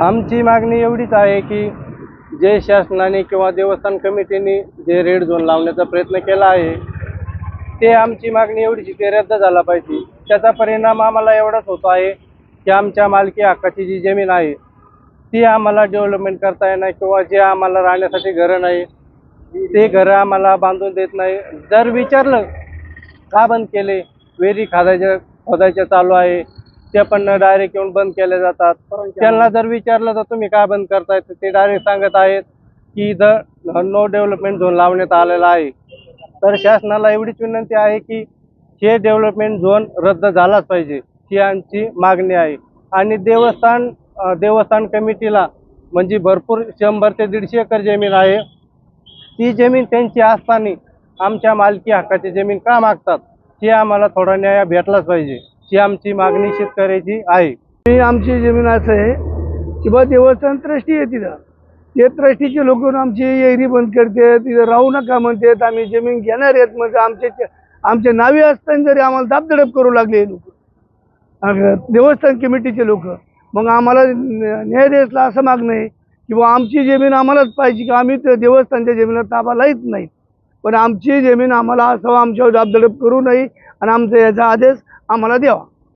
आमची मागणी एवढीच आहे की जे शासनाने किंवा देवस्थान कमिटीने जे रेड झोन लावण्याचा प्रयत्न केला आहे ते आमची मागणी एवढीच ते रद्द झाला पाहिजे. त्याचा परिणाम आम्हाला एवढाच होतो आहे की आमच्या मालकी हक्काची जी जमीन आहे ती आम्हाला डेव्हलपमेंट करता येणार किंवा जे आम्हाला राहण्यासाठी घरं नाही ते घरं आम्हाला बांधून देत नाही. जर विचारलं का बंद केले? विहिरी खादायच्या खोदायच्या चालू आहे. ते पण डायरेक्ट येऊन बंद केले जातात. त्यांना जर विचारलं तर तुम्ही का बंद करताय? तर ते डायरेक्ट सांगत आहेत की इथं नो डेव्हलपमेंट झोन लावण्यात आलेला आहे. तर शासनाला एवढीच विनंती आहे की हे डेव्हलपमेंट झोन रद्द झालाच पाहिजे ही आमची मागणी आहे. आणि देवस्थान देवस्थान कमिटीला म्हणजे भरपूर शंभर ते दीडशे एकर जमीन आहे. ती जमीन त्यांची असताना आमच्या मालकी हक्काची जमीन का मागतात? हे आम्हाला थोडा न्याय भेटलाच पाहिजे. ही आमची मागणी शेतकऱ्याची आहे. ही आमची जमीन असं आहे की बा देवस्थान ट्रस्टी आहे तिथं. ते ट्रस्टीचे लोक आमची एरी बंद करते तिथं राहू नका म्हणतात आम्ही जमीन घेणार आहेत म्हणजे आमचे आमच्या नावे असताना जरी आम्हाला दाबदडप करू लागले लोक. देवस्थान कमिटीचे लोक. मग आम्हाला न्याय द्यायला असं मागणं आहे किंवा आमची जमीन आम्हालाच पाहिजे की? आम्ही त्या देवस्थानच्या जमिनीला ताबा लाहीत नाही. पण आमची जमीन आम्हाला असं आमच्यावर दाबदडप करू नये. आणि आमचा याचा आदेश आम्हाला द्यावा